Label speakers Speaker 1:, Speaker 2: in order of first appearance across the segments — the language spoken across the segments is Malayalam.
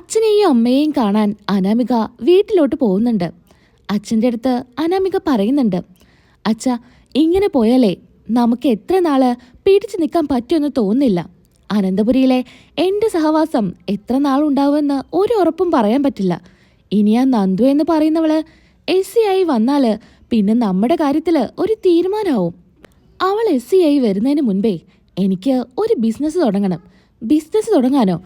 Speaker 1: അച്ഛനെയും അമ്മയെയും കാണാൻ അനാമിക വീട്ടിലോട്ട് പോകുന്നുണ്ട്. അച്ഛന്റെ അടുത്ത് അനാമിക പറയുന്നുണ്ട് അച്ഛ ഇങ്ങനെ പോയാലേ നമുക്ക് എത്ര നാൾ പിടിച്ചു നിൽക്കാൻ പറ്റുമെന്ന് തോന്നുന്നില്ല. അനന്തപുരിയിലെ എന്റെ സഹവാസം എത്ര നാളുണ്ടാവുമെന്ന് ഒരു ഉറപ്പും പറയാൻ പറ്റില്ല. ഇനി ആ നന്ദു എന്ന് പറയുന്നവൾ എസ് സി ആയി വന്നാൽ പിന്നെ നമ്മുടെ കാര്യത്തിൽ ഒരു തീരുമാനമാവും. അവൾ എസ് സി ആയി വരുന്നതിന് മുൻപേ എനിക്ക് ഒരു ബിസിനസ് തുടങ്ങണം. ബിസിനസ് തുടങ്ങാനോ?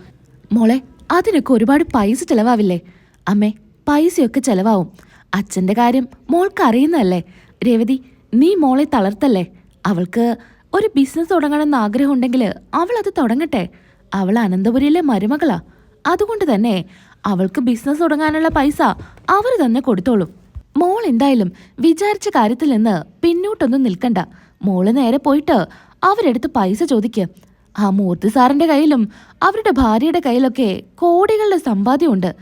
Speaker 1: മോളെ അതിനൊക്കെ ഒരുപാട് പൈസ ചിലവാവില്ലേ? അമ്മേ പൈസയൊക്കെ ചിലവാവും. അച്ഛന്റെ കാര്യം മോൾക്ക് അറിയുന്നതല്ലേ? രേവതി നീ മോളെ തളർത്തല്ലേ? അവൾക്ക് ഒരു ബിസിനസ് തുടങ്ങണമെന്ന് ആഗ്രഹമുണ്ടെങ്കിൽ അവൾ അത് തുടങ്ങട്ടെ. അവൾ അനന്തപുരിയിലെ മരുമകളാ. അതുകൊണ്ട് തന്നെ അവൾക്ക് ബിസിനസ് തുടങ്ങാനുള്ള പൈസ അവർ തന്നെ കൊടുത്തോളും. മോൾ എന്തായാലും വിചാരിച്ച കാര്യത്തിൽ നിന്ന് പിന്നോട്ടൊന്നും നിൽക്കണ്ട. മോൾ നേരെ പോയിട്ട് അവരെടുത്ത് പൈസ ചോദിക്കുക ആ മൂർത്തി സാറിന്റെ കയ്യിലും അവരുടെ ഭാര്യയുടെ കയ്യിലൊക്കെ കോടികളുടെ സമ്പാദ്യമുണ്ട്.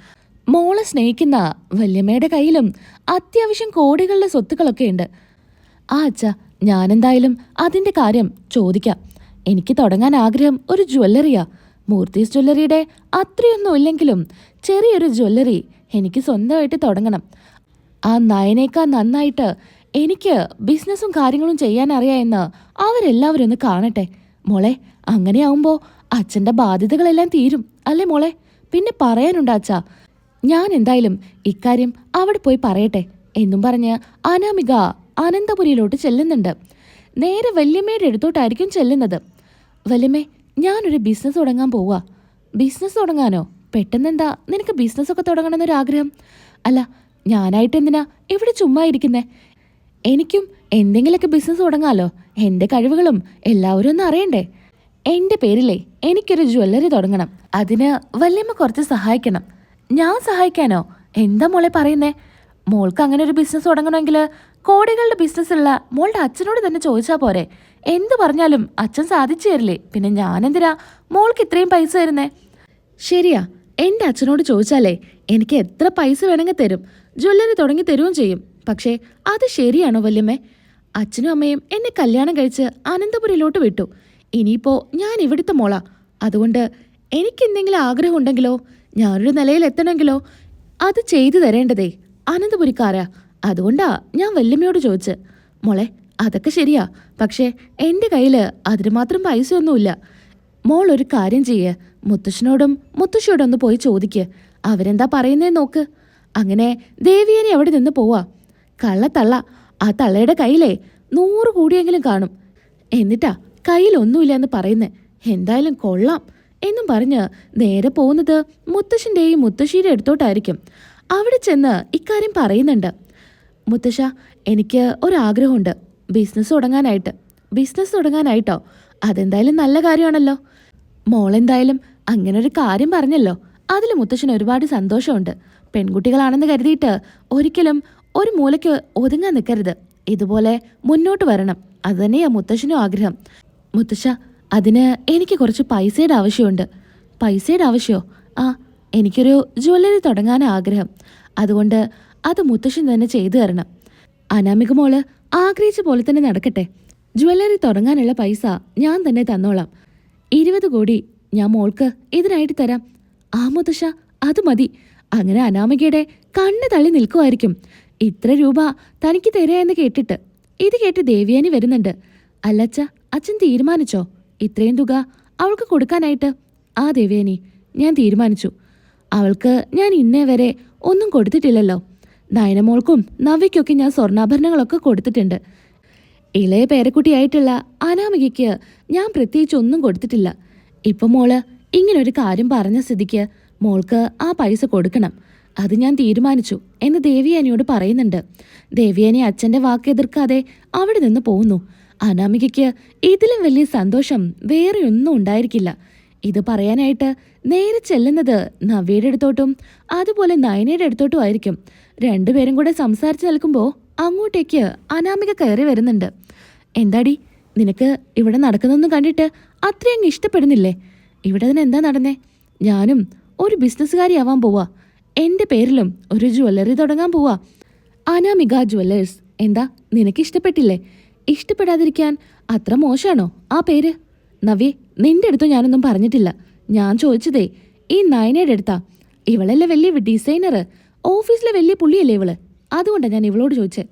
Speaker 1: മോളെ സ്നേഹിക്കുന്ന വല്യമ്മയുടെ കയ്യിലും അത്യാവശ്യം കോടികളുടെ സ്വത്തുക്കളൊക്കെ ഉണ്ട്. ആ അച്ഛ ഞാനെന്തായാലും അതിന്റെ കാര്യം ചോദിക്കാം. എനിക്ക് തുടങ്ങാൻ ആഗ്രഹം ഒരു ജ്വല്ലറിയാ. മൂർത്തീസ് ജ്വല്ലറിയുടെ അത്രയൊന്നും ഇല്ലെങ്കിലും ചെറിയൊരു ജ്വല്ലറി എനിക്ക് സ്വന്തമായിട്ട് തുടങ്ങണം. ആ നയനേക്കാൾ നന്നായിട്ട് എനിക്ക് ബിസിനസ്സും കാര്യങ്ങളും ചെയ്യാൻ അറിയാമെന്ന് അവരെല്ലാവരും ഒന്ന് കാണട്ടെ. മോളെ അങ്ങനെയാവുമ്പോൾ അച്ഛന്റെ ബാധ്യതകളെല്ലാം തീരും അല്ലേ മോളെ? പിന്നെ പറയാനുണ്ട് അച്ഛാ ഞാൻ എന്തായാലും ഇക്കാര്യം അവിടെ പോയി പറയട്ടെ എന്നും പറഞ്ഞ് അനാമിക അനന്തപുരിയിലോട്ട് ചെല്ലുന്നുണ്ട്. നേരെ വല്യമ്മയുടെ അടുത്തോട്ടായിരിക്കും ചെല്ലുന്നത്. വല്യമ്മേ ഞാനൊരു ബിസിനസ് തുടങ്ങാൻ പോവാ. ബിസിനസ് തുടങ്ങാനോ? പെട്ടെന്നെന്താ നിനക്ക് ബിസിനസ്സൊക്കെ തുടങ്ങണമെന്നൊരു ആഗ്രഹം അല്ല ഞാനായിട്ട് എന്തിനാ ഇവിടെ ചുമ്മാ ഇരിക്കുന്നേ? എനിക്കും എന്തെങ്കിലുമൊക്കെ ബിസിനസ് തുടങ്ങാലോ? എന്റെ കഴിവുകളും എല്ലാവരും ഒന്ന് അറിയണ്ടേ? എന്റെ പേരിലേ എനിക്കൊരു ജ്വല്ലറി തുടങ്ങണം. അതിന് വല്യമ്മ കുറച്ച് സഹായിക്കണം. ഞാൻ സഹായിക്കാനോ? എന്താ മോളെ പറയുന്നേ? മോൾക്ക് അങ്ങനെ ഒരു ബിസിനസ് തുടങ്ങണമെങ്കിൽ കോടികളുടെ ബിസിനസ് ഉള്ള മോളുടെ അച്ഛനോട് തന്നെ ചോദിച്ചാൽ പോരെ. എന്ത് പറഞ്ഞാലും അച്ഛൻ സാധിച്ചു തരില്ലേ? പിന്നെ ഞാനെന്തിനാ മോൾക്ക് ഇത്രയും പൈസ തരുന്നേ? ശരിയാ എന്റെ അച്ഛനോട് ചോദിച്ചാലേ എനിക്ക് എത്ര പൈസ വേണമെങ്കിൽ തരും. ജ്വല്ലറി തുടങ്ങി തരുകയും ചെയ്യും. പക്ഷേ അത് ശരിയാണോ വല്യമ്മേ? അച്ഛനും അമ്മയും എന്നെ കല്യാണം കഴിച്ച് അനന്തപുരയിലോട്ട് വിട്ടു. ഇനിയിപ്പോ ഞാൻ ഇവിടുത്തെ മോള. അതുകൊണ്ട് എനിക്ക് എന്തെങ്കിലും ആഗ്രഹം ഉണ്ടെങ്കിലോ ഞാനൊരു നിലയിൽ എത്തണമെങ്കിലോ അത് ചെയ്തു തരേണ്ടതേ. അനന്തപുരിക്കാരാ. അതുകൊണ്ടാ ഞാൻ വല്യമ്മയോട് ചോദിച്ച്. മോളെ അതൊക്കെ ശരിയാ. പക്ഷേ എന്റെ കയ്യിൽ അതിന് മാത്രം പൈസയൊന്നുമില്ല. മോൾ ഒരു കാര്യം ചെയ്യ്. മുത്തശ്ശനോടും മുത്തശ്ശിയോടും ഒന്ന് പോയി ചോദിക്ക്. അവരെന്താ പറയുന്നേ നോക്ക്. അങ്ങനെ ദേവിയനെ അവിടെ നിന്ന് പോവാ. കള്ളത്തള്ള. ആ തള്ളയുടെ കയ്യിലേ നൂറ് കൂടിയെങ്കിലും കാണും. എന്നിട്ടാ കയ്യിലൊന്നുമില്ല എന്ന് പറയുന്നേ എന്തായാലും കൊള്ളാം എന്നും പറഞ്ഞ് നേരെ പോകുന്നത് മുത്തശ്ശന്റെയും മുത്തശ്ശിയുടെ അടുത്തോട്ടായിരിക്കും. അവിടെ ചെന്ന് ഇക്കാര്യം പറയുന്നുണ്ട്. മുത്തശ്ശ എനിക്ക് ഒരാഗ്രഹമുണ്ട്. ബിസിനസ് തുടങ്ങാനായിട്ട്. ബിസിനസ് തുടങ്ങാനായിട്ടോ? അതെന്തായാലും നല്ല കാര്യമാണല്ലോ. മോളെന്തായാലും അങ്ങനെ ഒരു കാര്യം പറഞ്ഞല്ലോ. അതിൽ മുത്തശ്ശന് ഒരുപാട് സന്തോഷമുണ്ട്. പെൺകുട്ടികളാണെന്ന് കരുതിയിട്ട് ഒരിക്കലും ഒരു മൂലയ്ക്ക് ഒതുങ്ങാൻ നിൽക്കരുത് ഇതുപോലെ മുന്നോട്ട് വരണം. അതുതന്നെയാ മുത്തശ്ശനും ആഗ്രഹം. മുത്തശ്ശ അതിന് എനിക്ക് കുറച്ച് പൈസയുടെ ആവശ്യമുണ്ട്. പൈസയുടെ ആവശ്യമോ ആ എനിക്കൊരു ജ്വല്ലറി തുടങ്ങാൻ ആഗ്രഹം. അതുകൊണ്ട് അത് മുത്തശ്ശൻ തന്നെ ചെയ്തു തരണം. അനാമിക മോൾ ആഗ്രഹിച്ച പോലെ തന്നെ നടക്കട്ടെ. ജ്വല്ലറി തുടങ്ങാനുള്ള പൈസ ഞാൻ തന്നെ തന്നോളാം. ഇരുപത് കോടി ഞാൻ മോൾക്ക് ഇതിനായിട്ട് തരാം. ആ മുത്തശ്ശ അത് മതി. അങ്ങനെ അനാമികയുടെ കണ്ണ് തള്ളി നിൽക്കുമായിരിക്കും. ഇത്ര രൂപ തനിക്ക് തരാ എന്ന് കേട്ടിട്ട് ഇത് കേട്ട് ദേവിയാനി വരുന്നുണ്ട്. അല്ലച്ച അച്ഛൻ തീരുമാനിച്ചോ? ഇത്രയും തുക അവൾക്ക് കൊടുക്കാനായിട്ട്? ആ ദേവിയാനി ഞാൻ തീരുമാനിച്ചു. അവൾക്ക് ഞാൻ ഇന്നേ വരെ ഒന്നും കൊടുത്തിട്ടില്ലല്ലോ. നയനമോൾക്കും നവ്യയ്ക്കൊക്കെ ഞാൻ സ്വർണാഭരണങ്ങളൊക്കെ കൊടുത്തിട്ടുണ്ട്. ഇളയ പേരക്കുട്ടിയായിട്ടുള്ള അനാമികയ്ക്ക് ഞാൻ പ്രത്യേകിച്ച് ഒന്നും കൊടുത്തിട്ടില്ല. ഇപ്പം മോൾ ഇങ്ങനൊരു കാര്യം പറഞ്ഞ സ്ഥിതിക്ക് മോൾക്ക് ആ പൈസ കൊടുക്കണം. അത് ഞാൻ തീരുമാനിച്ചു എന്ന് ദേവിയാനിയോട് പറയുന്നുണ്ട്. ദേവിയാനി അച്ഛന്റെ വാക്ക് എതിർക്കാതെ അവിടെ നിന്ന് പോകുന്നു. അനാമികയ്ക്ക് ഇതിലും വലിയ സന്തോഷം വേറെ ഒന്നും ഉണ്ടായിരിക്കില്ല. ഇത് പറയാനായിട്ട് നേരെ ചെല്ലുന്നത് നവ്യയുടെ അടുത്തോട്ടും അതുപോലെ നയനയുടെ അടുത്തോട്ടും ആയിരിക്കും. രണ്ടുപേരും കൂടെ സംസാരിച്ച് നിൽക്കുമ്പോൾ അങ്ങോട്ടേക്ക് അനാമിക കയറി വരുന്നുണ്ട്. എന്താടി നിനക്ക് ഇവിടെ നടക്കുന്നൊന്നും കണ്ടിട്ട് അത്രയങ്ങ് ഇഷ്ടപ്പെടുന്നില്ലേ? ഇവിടെ അതിന് എന്താ നടന്നേ? ഞാനും ഒരു ബിസിനസ്സുകാരിയാവാൻ പോവാ. എന്റെ പേരിലും ഒരു ജ്വല്ലറി തുടങ്ങാൻ പോവാ. അനാമിക ജ്വല്ലേഴ്സ് എന്താ നിനക്ക് ഇഷ്ടപ്പെട്ടില്ലേ? ഇഷ്ടപ്പെടാതിരിക്കാൻ അത്ര മോശമാണോ ആ പേര്? നവ്യ നിന്റെ അടുത്ത് ഞാനൊന്നും പറഞ്ഞിട്ടില്ല. ഞാൻ ചോദിച്ചതേ ഈ നയനയുടെ അടുത്താ. ഇവളല്ലേ വലിയ ഡിസൈനർ ഓഫീസിലെ വലിയ പുള്ളിയല്ലേ ഇവൾ? അതുകൊണ്ടാണ് ഞാൻ ഇവളോട് ചോദിച്ചത്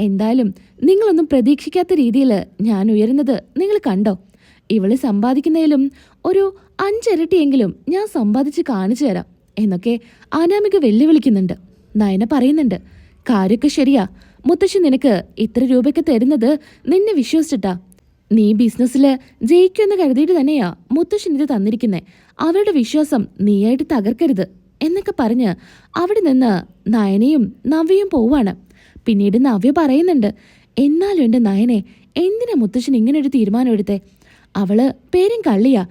Speaker 1: എന്തായാലും നിങ്ങളൊന്നും പ്രതീക്ഷിക്കാത്ത രീതിയിൽ ഞാൻ ഉയരുന്നത് നിങ്ങൾ കണ്ടോ? ഇവൾ സമ്പാദിക്കുന്നതിലും ഒരു അഞ്ചിരട്ടിയെങ്കിലും ഞാൻ സമ്പാദിച്ച് കാണിച്ചു തരാം. എന്നൊക്കെ അനാമിക വെല്ലുവിളിക്കുന്നുണ്ട്. നയന പറയുന്നുണ്ട് കാര്യമൊക്കെ ശരിയാ. മുത്തശ്ശി നിനക്ക് ഇത്ര രൂപയ്ക്ക് തരുന്നത് നിന്നെ വിശ്വസിച്ചിട്ടാ. നീ ബിസിനസ്സിൽ ജയിക്കുമെന്ന് കരുതിയിട്ട് തന്നെയാ മുത്തശ്ശൻ ഇത് തന്നിരിക്കുന്നേ. അവരുടെ വിശ്വാസം നീയായിട്ട് തകർക്കരുത് എന്നൊക്കെ പറഞ്ഞ് അവിടെ നിന്ന് നയനയും നവ്യയും പോവാണ്. പിന്നീട് നവ്യ പറയുന്നുണ്ട് എന്നാലും എന്റെ നയനെ എന്തിനാ മുത്തശ്ശൻ ഇങ്ങനെ ഒരു തീരുമാനം എടുത്തേ? അവൾ പേരും കള്ളിയാ.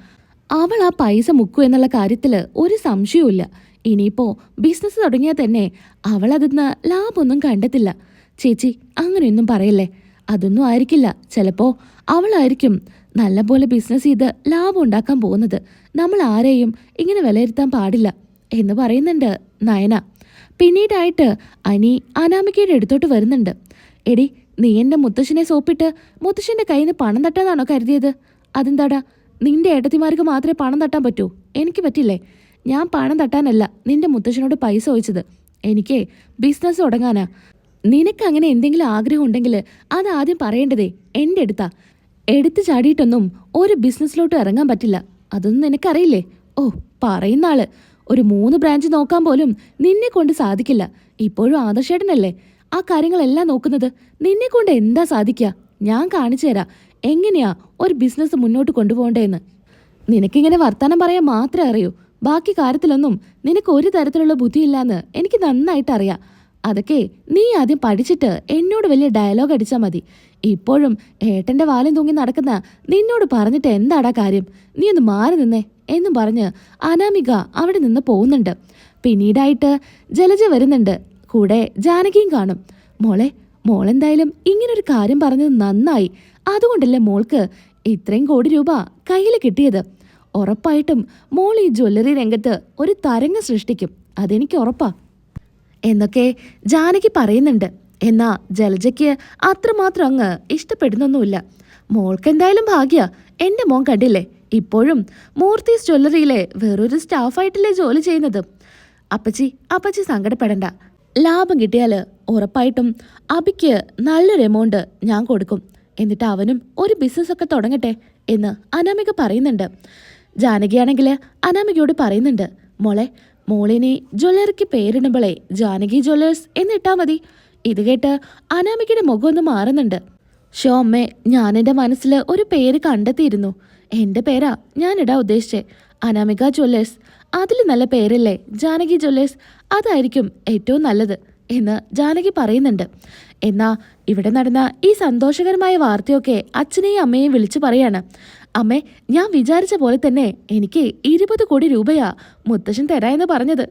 Speaker 1: അവൾ ആ പൈസ മുക്കു എന്നുള്ള കാര്യത്തിൽ ഒരു സംശയവുമില്ല. ഇനിയിപ്പോ ബിസിനസ് തുടങ്ങിയാൽ തന്നെ അവൾ അതിന്ന് ലാഭമൊന്നും കണ്ടെത്തില്ല. ചേച്ചി അങ്ങനെയൊന്നും പറയല്ലേ? അതൊന്നും ആയിരിക്കില്ല. ചിലപ്പോ അവളായിരിക്കും നല്ലപോലെ ബിസിനസ് ചെയ്ത് ലാഭം ഉണ്ടാക്കാൻ പോകുന്നത്. നമ്മൾ ആരെയും ഇങ്ങനെ വിലയിരുത്താൻ പാടില്ല എന്ന് പറയുന്നുണ്ട് നയന. പിന്നീടായിട്ട് അനി അനാമികയുടെ അടുത്തോട്ട് വരുന്നുണ്ട്. എടി നീ എന്റെ മുത്തശ്ശനെ സോപ്പിട്ട് മുത്തശ്ശന്റെ കയ്യിൽ നിന്ന് പണം തട്ടാന്നാണോ കരുതിയത്? അതെന്താടാ? നിന്റെ ഏട്ടത്തിമാർക്ക് മാത്രമേ പണം തട്ടാൻ പറ്റൂ. എനിക്ക് പറ്റില്ലേ? ഞാൻ പണം തട്ടാനല്ല നിന്റെ മുത്തശ്ശനോട് പൈസ ചോദിച്ചത്. എനിക്ക് ബിസിനസ് തുടങ്ങാനാ. നിനക്ക് അങ്ങനെ എന്തെങ്കിലും ആഗ്രഹം ഉണ്ടെങ്കിൽ അത് ആദ്യം പറയേണ്ടതേ എന്റെ അടുത്താ. എടുത്തു ചാടിയിട്ടൊന്നും ഒരു ബിസിനസ്സിലോട്ട് ഇറങ്ങാൻ പറ്റില്ല. അതൊന്നും നിനക്കറിയില്ലേ? ഓ പറയുന്ന ആൾ. ഒരു മൂന്ന് ബ്രാഞ്ച് നോക്കാൻ പോലും നിന്നെ കൊണ്ട് സാധിക്കില്ല. ഇപ്പോഴും ആദർശേട്ടനല്ലേ? ആ കാര്യങ്ങളെല്ലാം നോക്കുന്നത് നിന്നെ കൊണ്ട് എന്താ സാധിക്കുക? ഞാൻ കാണിച്ചു തരാം. എങ്ങനെയാ ഒരു ബിസിനസ് മുന്നോട്ട് കൊണ്ടുപോകേണ്ടതെന്ന്? നിനക്കിങ്ങനെ വർത്താനം പറയാൻ മാത്രമേ അറിയൂ. ബാക്കി കാര്യത്തിലൊന്നും നിനക്ക് ഒരു തരത്തിലുള്ള ബുദ്ധിയില്ലാന്ന് എനിക്ക് നന്നായിട്ട് അറിയാം. അതൊക്കെ നീ ആദ്യം പഠിച്ചിട്ട് എന്നോട് വലിയ ഡയലോഗ് അടിച്ചാൽ മതി. ഇപ്പോഴും ഏട്ടന്റെ വാലും തൂങ്ങി നടക്കുന്ന നിന്നോട് പറഞ്ഞിട്ട് എന്താടാ കാര്യം? നീ ഒന്ന് മാറി നിന്നേ എന്നും പറഞ്ഞ് അനാമിക അവിടെ നിന്ന് പോകുന്നുണ്ട്. പിന്നീടായിട്ട് ജലജ വരുന്നുണ്ട്. കൂടെ ജാനകിയും കാണും. മോളെ മോളെന്തായാലും ഇങ്ങനൊരു കാര്യം പറഞ്ഞത് നന്നായി. അതുകൊണ്ടല്ലേ മോൾക്ക് ഇത്രയും കോടി രൂപ കയ്യിൽ കിട്ടിയത്? ഉറപ്പായിട്ടും മോൾ ഈ ജ്വല്ലറി രംഗത്ത് ഒരു തരംഗം സൃഷ്ടിക്കും. അതെനിക്ക് ഉറപ്പാ. എന്നൊക്കെ ജാനകി പറയുന്നുണ്ട്. എന്നാ ജലജയ്ക്ക് അത്രമാത്രം അങ്ങ് ഇഷ്ടപ്പെടുന്നൊന്നുമില്ല. മോൾക്ക് എന്തായാലും ഭാഗ്യ. എന്റെ മോൻ കണ്ടില്ലേ? ഇപ്പോഴും മൂർത്തീസ് ജ്വല്ലറിയിലെ വേറൊരു സ്റ്റാഫായിട്ടല്ലേ ജോലി ചെയ്യുന്നത്? അപ്പച്ചി അപ്പച്ചി സങ്കടപ്പെടണ്ട. ലാഭം കിട്ടിയാൽ ഉറപ്പായിട്ടും അബിക്ക് നല്ലൊരു എമൗണ്ട് ഞാൻ കൊടുക്കും. എന്നിട്ട് അവനും ഒരു ബിസിനസ്സൊക്കെ തുടങ്ങട്ടെ എന്ന് അനാമിക പറയുന്നുണ്ട്. ജാനകിയാണെങ്കിൽ അനാമികയോട് പറയുന്നുണ്ട്. മോളെ മോളിനെ ജ്വല്ലറിക്ക് പേരിടുമ്പോളേ ജാനകി ജ്വല്ലേഴ്സ് എന്നിട്ടാ മതി. ഇത് കേട്ട് അനാമികയുടെ മുഖം ഒന്ന് മാറുന്നുണ്ട്. ഷോ അമ്മേ ഞാൻ എന്റെ മനസ്സിൽ ഒരു പേര് കണ്ടെത്തിയിരുന്നു. എന്റെ പേരാ ഞാനിടാ ഉദ്ദേശിച്ചേ. അനാമിക ജ്വല്ലേഴ്സ് അതിൽ നല്ല പേരല്ലേ? ജാനകി ജ്വല്ലേഴ്സ് അതായിരിക്കും ഏറ്റവും നല്ലത് എന്ന് ജാനകി പറയുന്നുണ്ട്. എന്നാ ഇവിടെ നടന്ന ഈ സന്തോഷകരമായ വാർത്തയൊക്കെ അച്ഛനെയും അമ്മയെയും വിളിച്ചു പറയാണ്. അമ്മേ ഞാൻ വിചാരിച്ച പോലെ തന്നെ എനിക്ക് ഇരുപത് കോടി രൂപയാ മുത്തശ്ശൻ തരാമെന്ന് പറഞ്ഞത്.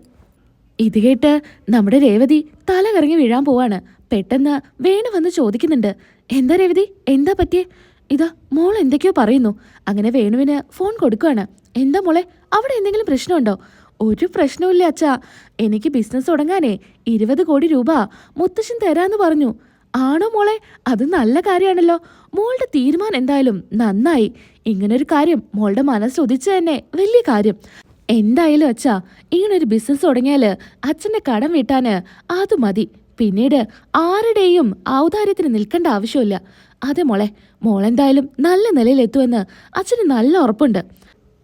Speaker 1: ഇത് കേട്ട് നമ്മുടെ രേവതി തല കറങ്ങി വീഴാൻ പോവാണ്. പെട്ടെന്ന് വേണു വന്ന് ചോദിക്കുന്നുണ്ട്. എന്താ രേവതി? എന്താ പറ്റിയേ? ഇതാ മോൾ എന്തൊക്കെയോ പറയുന്നു. അങ്ങനെ വേണുവിന് ഫോൺ കൊടുക്കുകയാണ് എന്താ മോളെ അവിടെ എന്തെങ്കിലും പ്രശ്നമുണ്ടോ? ഒരു പ്രശ്നവുമില്ല അച്ഛാ. എനിക്ക് ബിസിനസ് തുടങ്ങാനേ ഇരുപത് കോടി രൂപ മുത്തശ്ശൻ തരാന്ന് പറഞ്ഞു. ആണോ മോളെ? അത് നല്ല കാര്യമാണല്ലോ. മോളുടെ തീരുമാനം എന്തായാലും നന്നായി. ഇങ്ങനൊരു കാര്യം മോളുടെ മനസ്സ് ഉദിച്ച തന്നെ വലിയ കാര്യം. എന്തായാലും അച്ഛാ ഇങ്ങനൊരു ബിസിനസ് തുടങ്ങിയാൽ അച്ഛന്റെ കടം വീട്ടാന് അത് മതി. പിന്നീട് ആരുടെയും ഔദാര്യത്തിന് നിൽക്കേണ്ട ആവശ്യമില്ല. അതെ മോളെ മോളെന്തായാലും നല്ല നിലയിലെത്തുമെന്ന് അച്ഛന് നല്ല ഉറപ്പുണ്ട്.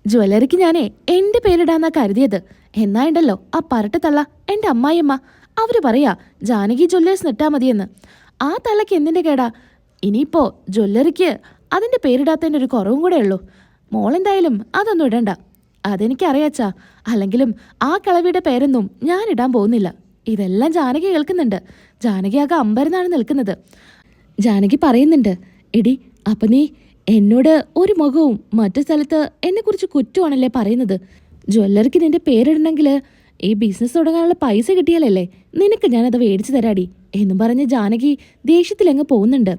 Speaker 1: ജ്വല്ലറിക്ക് ഞാനേ എന്റെ പേരിടാന്നാ കരുതിയത്. എന്നായുണ്ടല്ലോ ആ പരട്ടത്തള്ള എന്റെ അമ്മായിയമ്മ. അവർ പറയാ ജാനകി ജ്വല്ലേഴ്സ് നിട്ടാ മതിയെന്ന്. ആ തള്ളക്ക് എന്തിന്റെ കേടാ? ഇനിയിപ്പോ ജ്വല്ലറിക്ക് അതിന്റെ പേരിടാത്തതിന്റെ ഒരു കുറവും കൂടെ ഉള്ളൂ. മോളെന്തായാലും അതൊന്നും ഇടണ്ട. അതെനിക്കറിയാച്ചാ അല്ലെങ്കിലും ആ കളവിയുടെ പേരൊന്നും ഞാൻ ഇടാൻ പോകുന്നില്ല. ഇതെല്ലാം ജാനകി കേൾക്കുന്നുണ്ട്. ജാനകി ആകെ അമ്പരന്നാണ് നിൽക്കുന്നത്. ജാനകി പറയുന്നുണ്ട് എടി അപ്പൊ നീ എന്നോട് ഒരു മുഖവും മറ്റു സ്ഥലത്ത് എന്നെക്കുറിച്ച് കുറ്റമാണല്ലേ പറയുന്നത്? ജ്വല്ലറിക്ക് നിന്റെ പേരിടണമെങ്കിൽ ഈ ബിസിനസ് തുടങ്ങാനുള്ള പൈസ കിട്ടിയാലല്ലേ നിനക്ക് ഞാനത് മേടിച്ചു തരാടി എന്നും പറഞ്ഞ് ജാനകി ദേഷ്യത്തിലങ്ങ് പോകുന്നുണ്ട്.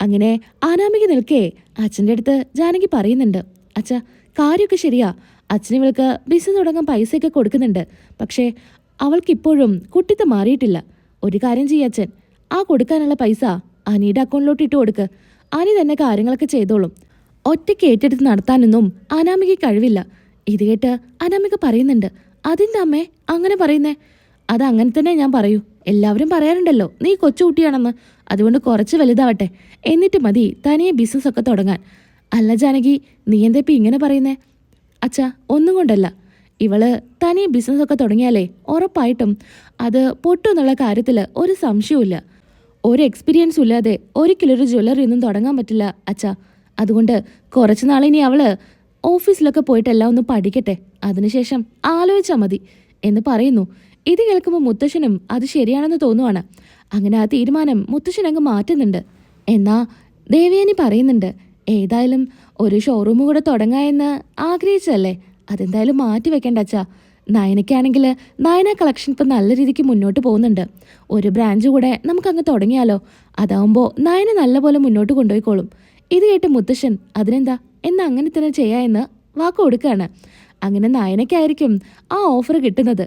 Speaker 1: അങ്ങനെ അനാമിക നിൽക്കേ അച്ഛന്റെ അടുത്ത് ജാനകി പറയുന്നുണ്ട്. അച്ഛ കാര്യമൊക്കെ ശരിയാ. അച്ഛന് ഇവൾക്ക് ബിസിനസ് തുടങ്ങാൻ പൈസയൊക്കെ കൊടുക്കുന്നുണ്ട്. പക്ഷേ അവൾക്കിപ്പോഴും കുട്ടിത്തം മാറിയിട്ടില്ല. ഒരു കാര്യം ചെയ്യച്ഛൻ ആ കൊടുക്കാനുള്ള പൈസ അനിയുടെ അക്കൗണ്ടിലോട്ട് ഇട്ട് കൊടുക്ക്. അനി തന്നെ കാര്യങ്ങളൊക്കെ ചെയ്തോളും. ഒറ്റയ്ക്ക് ഏറ്റെടുത്ത് നടത്താനൊന്നും അനാമിക കഴിവില്ല. ഇത് കേട്ട് അനാമിക പറയുന്നുണ്ട് അതിന്റെ അമ്മേ അങ്ങനെ പറയുന്നേ? അത് അങ്ങനെ തന്നെ ഞാൻ പറയൂ. എല്ലാവരും പറയാറുണ്ടല്ലോ നീ കൊച്ചുകുട്ടിയാണെന്ന്. അതുകൊണ്ട് കുറച്ച് വലുതാവട്ടെ. എന്നിട്ട് മതി തനിയെ ബിസിനസ് ഒക്കെ തുടങ്ങാൻ. അല്ല ജാനകി നീ എന്താ ഇപ്പം ഇങ്ങനെ പറയുന്നേ? അച്ഛാ ഒന്നും കൊണ്ടല്ല. ഇവൾ തനിയെ ബിസിനസ് ഒക്കെ തുടങ്ങിയാലേ ഉറപ്പായിട്ടും അത് പൊട്ടുമെന്നുള്ള കാര്യത്തിൽ ഒരു സംശയവുമില്ല. ഒരു എക്സ്പീരിയൻസും ഇല്ലാതെ ഒരിക്കലും ഒരു ജ്വല്ലറി ഒന്നും തുടങ്ങാൻ പറ്റില്ല അച്ഛാ. അതുകൊണ്ട് കുറച്ച് നാളിനി അവൾ ഓഫീസിലൊക്കെ പോയിട്ട് എല്ലാം ഒന്ന് പഠിക്കട്ടെ. അതിനുശേഷം ആലോചിച്ചാൽ മതി. എന്ന് പറയുന്നു. ഇത് കേൾക്കുമ്പോൾ മുത്തശ്ശനും അത് ശരിയാണെന്ന് തോന്നുവാണ്. അങ്ങനെ ആ തീരുമാനം മുത്തശ്ശൻ അങ്ങ് മാറ്റുന്നുണ്ട്. എന്നാ ദേവയാനി പറയുന്നുണ്ട് ഏതായാലും ഒരു ഷോറൂം കൂടെ തുടങ്ങാമെന്ന് ആഗ്രഹിച്ചല്ലേ അതെന്തായാലും മാറ്റി വെക്കേണ്ട അച്ഛാ. നയനയ്ക്കാണെങ്കിൽ നയന കളക്ഷൻ ഇപ്പം നല്ല രീതിക്ക് മുന്നോട്ട് പോകുന്നുണ്ട്. ഒരു ബ്രാഞ്ച് കൂടെ നമുക്കങ്ങ് തുടങ്ങിയാലോ? അതാവുമ്പോൾ നയന നല്ലപോലെ മുന്നോട്ട് കൊണ്ടുപോയിക്കോളും. ഇത് കേട്ട് മുത്തശ്ശൻ അതിനെന്താ? എന്നാ അങ്ങനെ തന്നെ ചെയ്യാമെന്ന് വാക്ക് കൊടുക്കുകയാണ് അങ്ങനെ നയനയ്ക്കായിരിക്കും ആ ഓഫർ കിട്ടുന്നത്.